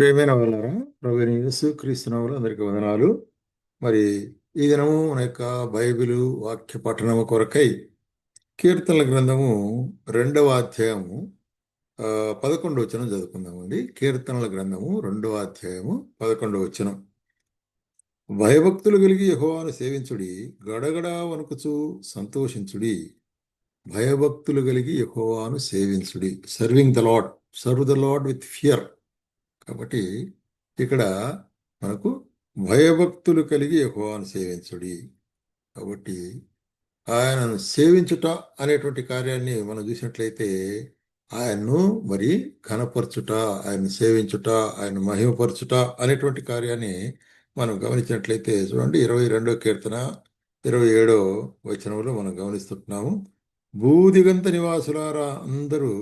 ప్రేమైన వాళ్ళారా? ప్రభు యేసు క్రీస్తునాములు అందరికీ వందనాలు. మరి ఈ దినము మన యొక్క బైబిలు వాక్య పఠనము కొరకై కీర్తనల గ్రంథము రెండవ అధ్యాయము పదకొండు వచనం చదువుకుందామండి. కీర్తనల గ్రంథము రెండవ అధ్యాయము పదకొండు వచనం. భయభక్తులు కలిగి యహోవాను సేవించుడి గడగడ వణుకుచు సంతోషించుడి భయభక్తులు కలిగి యహోవాను సేవించుడి. Serving the lord serve the lord with fear కాబట్టి ఇక్కడ మనకు భయభక్తులు కలిగి యహోవాను సేవించుడి. కాబట్టి ఆయనను సేవించుట అనేటువంటి కార్యాన్ని మనం చూసినట్లయితే ఆయన్ను మరి ఘనపరచుట ఆయన సేవించుట ఆయన మహిమపరచుట అనేటువంటి కార్యాన్ని మనం గమనించినట్లయితే చూడండి ఇరవై రెండో కీర్తన ఇరవై ఏడో వచనంలో మనం గమనిస్తున్నాము భూదిగంత నివాసులారా అందరూ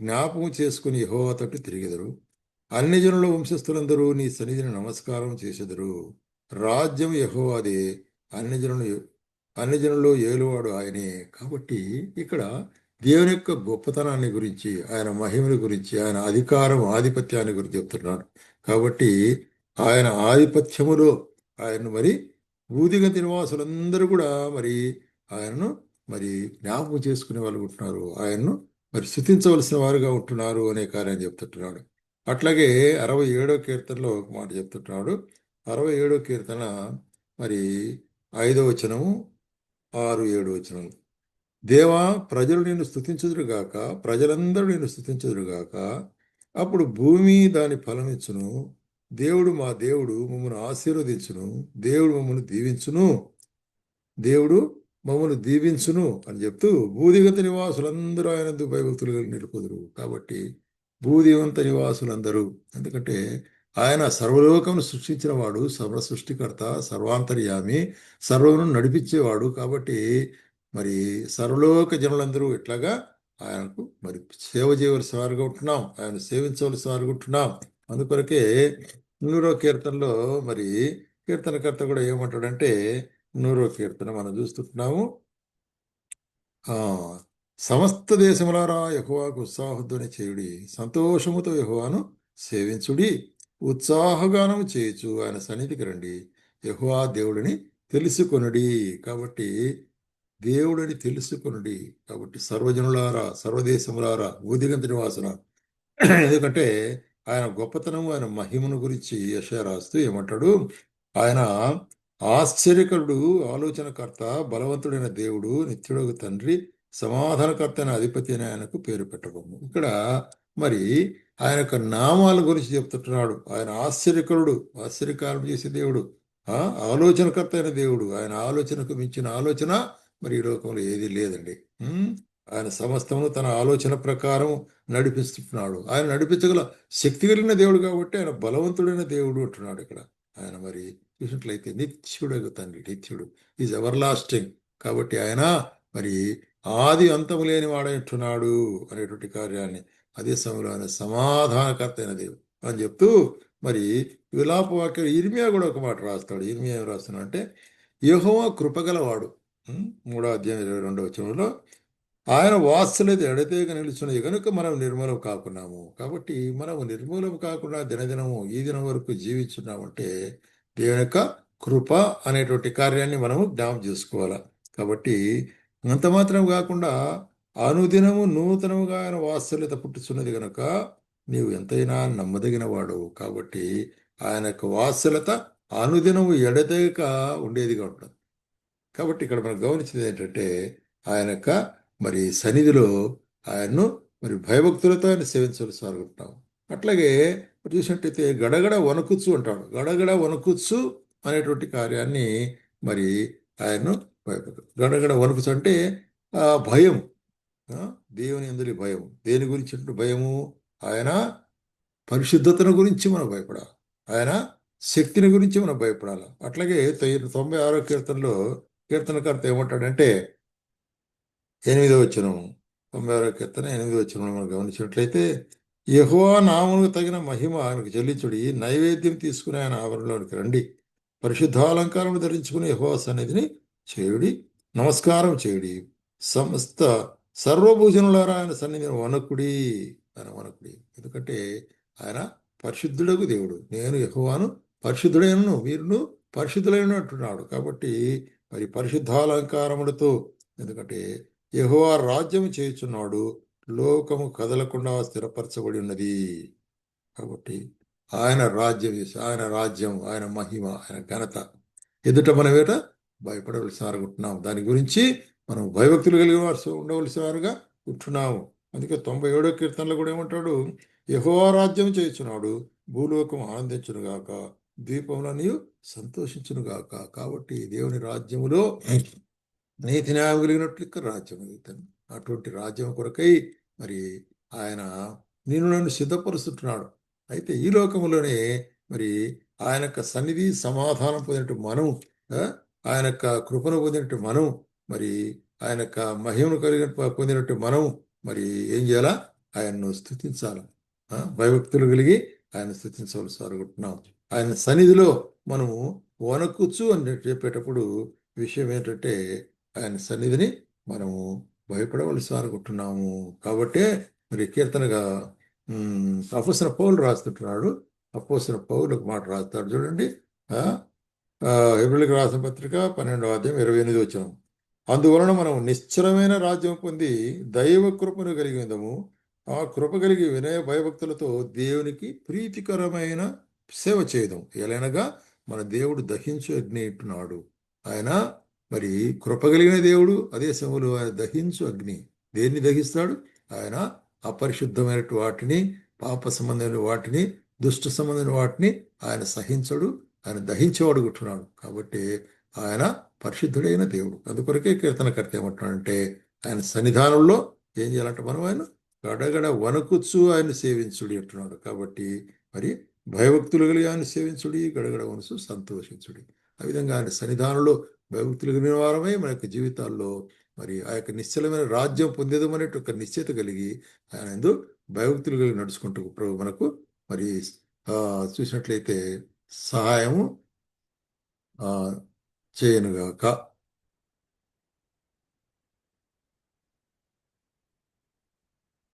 జ్ఞాపకం చేసుకుని యహోవా తట్టు తిరిగెదరు. అన్ని జనుల వంశస్థులందరూ నీ సన్నిధిని నమస్కారం చేసెదరు. రాజ్యం యహోవాదే అన్ని జనులు అన్ని జనులు ఏలువాడు ఆయనే. కాబట్టి ఇక్కడ దేవుని యొక్క గొప్పతనాన్ని గురించి ఆయన మహిమని గురించి ఆయన అధికారం ఆధిపత్యాన్ని గురించి చెప్తున్నాడు. కాబట్టి ఆయన ఆధిపత్యములో ఆయన్ను మరి భూదిగంతి నివాసులందరూ కూడా మరి ఆయనను మరి జ్ఞాపకం చేసుకునే వాళ్ళు ఉంటున్నారు. ఆయన్ను మరి స్థుతించవలసిన వారుగా ఉంటున్నారు అనే కార్యాన్ని చెప్తుంటున్నాడు. అట్లాగే అరవై ఏడో కీర్తనలో ఒక మాట చెప్తున్నాడు అరవై ఏడో కీర్తన మరి ఐదో వచనము ఆరు ఏడు వచనము. దేవా ప్రజలు నేను స్థుతించుదురుగాక ప్రజలందరూ నేను స్థుతించుదురుగాక అప్పుడు భూమి దాని ఫలమిచ్చును దేవుడు మా దేవుడు మమ్మల్ని ఆశీర్వదించును. దేవుడు మమ్మల్ని దీవించును. దేవుడు మమ్మల్ని దీవించును అని చెప్తూ భూదిగత నివాసులందరూ ఆయన భయభక్తులు నిలుపుదురు. కాబట్టి భూదివంత నివాసులందరూ. ఎందుకంటే ఆయన సర్వలోకమును సృష్టించిన వాడు సర్వ సృష్టికర్త సర్వాంతర్యామి సర్వమును నడిపించేవాడు కాబట్టి మరి సర్వలోక జనులందరూ ఇట్లాగా ఆయనకు మరి సేవ చేయవలసిన వారుగా ఉంటున్నాం. ఆయన సేవించవలసిన వారుగా ఉంటున్నాం. అందుకొరకే నూరో కీర్తనలో మరి కీర్తనకర్త కూడా ఏమంటాడంటే నూరో కీర్తన మనం చూస్తుంటున్నాము. ఆ సమస్త దేశములారా యెహోవాకు ఉత్సాహధ్వని చేయుడి. సంతోషముతో యెహోవాను సేవించుడి. ఉత్సాహగానము చేయొచ్చు ఆయన సన్నిధికి రండి. యెహోవా దేవుడిని తెలుసుకొనుడి. కాబట్టి దేవుడిని తెలుసుకొనుడి. కాబట్టి సర్వజనులారా సర్వదేశములారా ఊదిగంత నివాసన ఎందుకంటే ఆయన గొప్పతనము ఆయన మహిమను గురించి యశ రాస్తూ ఏమంటాడు? ఆయన ఆశ్చర్యకరుడు ఆలోచనకర్త బలవంతుడైన దేవుడు నిత్యుడు తండ్రి సమాధానకర్త అయిన అధిపతి అని ఆయనకు పేరు పెట్టబోము. ఇక్కడ మరి ఆయన యొక్క నామాల గురించి చెప్తున్నాడు ఆయన ఆశ్చర్యకరుడు ఆశ్చర్యకారం చేసే దేవుడు. ఆ ఆలోచనకర్త అయిన దేవుడు. ఆయన ఆలోచనకు మించిన ఆలోచన మరి ఈ లోకంలో ఏది లేదండి. ఆయన సమస్తమును తన ఆలోచన ప్రకారం నడిపిస్తున్నాడు. ఆయన నడిపించగల శక్తి కలిగిన దేవుడు కాబట్టి ఆయన బలవంతుడైన దేవుడు అంటున్నాడు ఇక్కడ. ఆయన మరి చూసినట్లయితే నిత్యుడు తండ్రి నిత్యుడు. ఈజ్ ఎవర్ లాస్టింగ్ కాబట్టి ఆయన మరి ఆది అంతము లేని వాడంటున్నాడు అనేటువంటి కార్యాన్ని అదే సమయంలో ఆయన సమాధానకర్త అయిన దేవుడు అని చెప్తూ మరి విలాప వాక్యం ఇర్మియా కూడా ఒక మాట రాస్తాడు. ఇర్మియా ఏం రాస్తున్నాడు అంటే యెహోవా కృపగలవాడు. మూడో అధ్యాయం ఇరవై రెండవ వచనంలో ఆయన వాత్సల్యత ఎడతేగ నిలుచున్నది కనుక మనం నిర్మూలం కాకున్నాము. కాబట్టి మనం నిర్మూలం కాకుండా దినదినము ఈ దినం వరకు జీవించున్నామంటే దేవుని యొక్క కృప అనేటువంటి కార్యాన్ని మనము జ్ఞాపం చేసుకోవాలి. కాబట్టి అంత మాత్రం కాకుండా అనుదినము నూతనముగా ఆయన వాత్సల్యత పుట్టుచున్నది కనుక నీవు ఎంతైనా నమ్మదగిన వాడు కాబట్టి ఆయన యొక్క వాత్సల్యత అనుదినము ఎడతెగక ఉండేదిగా ఉంటుంది. కాబట్టి ఇక్కడ మనం గమనించింది ఏంటంటే ఆయన యొక్క మరి సన్నిధిలో ఆయన్ను మరి భయభక్తులతో ఆయన సేవించవలసి అనుకుంటున్నాం అట్లాగే చూసినట్టయితే గడగడ వనకుచ్చు అంటాడు. గడగడ వనకుచ్చు అనేటువంటి కార్యాన్ని మరి ఆయన్ను గడగడ వణుకుతుంటే ఆ భయం దేవుని అందరి భయం దేని గురించి భయము? ఆయన పరిశుద్ధతను గురించి మనం భయపడాలి. ఆయన శక్తిని గురించి మనం భయపడాలి. అట్లాగే తొ- తొంభై ఆరో కీర్తనలో కీర్తనకర్త ఏమంటాడంటే ఎనిమిదో వచనం తొంభై ఆరో కీర్తన ఎనిమిదో వచనం మనం గమనించినట్లయితే యెహోవా నామమునకు తగిన మహిమ ఆయనకు చెల్లించుడి. నైవేద్యం తీసుకుని ఆయన ఆవరణలోనికి రండి. పరిశుద్ధాలంకారం ధరించుకుని యహోవా సన్నిధిని చేయుడి. నమస్కారం చేయుడి. సమస్త సర్వభూజనులారా ఆయన సన్నిధిని వనకుడి ఆయన వనకుడి ఎందుకంటే ఆయన పరిశుద్ధుడకు దేవుడు. నేను యహోవాను పరిశుద్ధుడైనను వీరును పరిశుద్ధులైనట్టున్నాడు. కాబట్టి మరి పరిశుద్ధాలంకారములతో ఎందుకంటే యహోవా రాజ్యం చేయుచున్నాడు లోకము కదలకుండా స్థిరపరచబడి ఉన్నది. కాబట్టి ఆయన రాజ్యం ఆయన రాజ్యం ఆయన మహిమ ఆయన ఘనత. ఎదుట మనమేట భయపడవలసిన వారు ఉంటున్నాము. దాని గురించి మనం భయభక్తులు కలిగిన వారు ఉండవలసిన వారుగా ఉంటున్నాము. అందుకే తొంభై ఏడో కీర్తనలో కూడా ఏమంటాడు? యహోరాజ్యం చేయుచున్నాడు భూలోకం ఆనందించునుగాక ద్వీపంలోని సంతోషించునుగాక కాబట్టి దేవుని రాజ్యములో నీతి న్యాయం కలిగినట్లు ఇక్కడ రాజ్యం ఇతను. అటువంటి రాజ్యం కొరకై మరి ఆయన నేను నన్ను సిద్ధపరుస్తుంటున్నాడు. అయితే ఈ లోకములోనే మరి ఆయన యొక్క సన్నిధి సమాధానం పొందినట్టు మనం ఆయన యొక్క కృపను పొందినట్టు మనం మరి ఆయన యొక్క మహిమను కలిగిన పొందినట్టు మనం మరి ఏం చేయాలా? ఆయన్ను స్థుతించాలి? భయభక్తులు కలిగి ఆయన స్థుతించవలసి అనుకుంటున్నాం ఆయన సన్నిధిలో మనము వనకుచ్చు అని చెప్పేటప్పుడు విషయం ఏంటంటే ఆయన సన్నిధిని మనము భయపడవలసి అనుకుంటున్నాము. కాబట్టే మరి కీర్తనగా అపోసిన పౌలు రాస్తుంటున్నాడు. అపోసిన పౌలు మాట రాస్తాడు. చూడండి. ఎబ్రిల్కి రాసిన పత్రిక పన్నెండవ అధ్యాయం ఇరవై ఎనిమిది వచ్చిన అందువలన మనం నిశ్చలమైన రాజ్యం పొంది దైవ కృపను కలిగి ఉందము. ఆ కృప కలిగి వినయ భయభక్తులతో దేవునికి ప్రీతికరమైన సేవ చేయదాం ఎలానగా మన దేవుడు దహించు అగ్ని అంటున్నాడు ఆయన మరి కృప కలిగిన దేవుడు అదే సమయంలో ఆయన దహించు అగ్ని. దేన్ని దహిస్తాడు? ఆయన అపరిశుద్ధమైన వాటిని పాప సంబంధమైన వాటిని దుష్ట సంబంధమైన వాటిని ఆయన సహించడు. ఆయన దహించేవాడు గుట్టున్నాడు కాబట్టి ఆయన పరిశుద్ధుడైన దేవుడు. అందుకొరకే కీర్తనకర్త ఏమంటున్నాడంటే ఆయన సన్నిధానంలో ఏం చేయాలంటే మనం ఆయన గడగడ వనకుచ్చు ఆయన సేవించుడి అంటున్నాడు. కాబట్టి మరి భయభక్తులు కలిగి ఆయన సేవించుడి గడగడ వనసు సంతోషించుడి. ఆ విధంగా ఆయన సన్నిధానంలో భయభక్తులు కలిగిన వారమే మన యొక్క జీవితాల్లో మరి ఆ యొక్క నిశ్చలమైన రాజ్యం పొందేదం అనేటి ఒక నిశ్చయత కలిగి ఆయన ఎందు భయభక్తులు కలిగి నడుచుకుంటూ ప్రభు మనకు మరి చూసినట్లయితే సహాయము ఆ, చేయనుగాక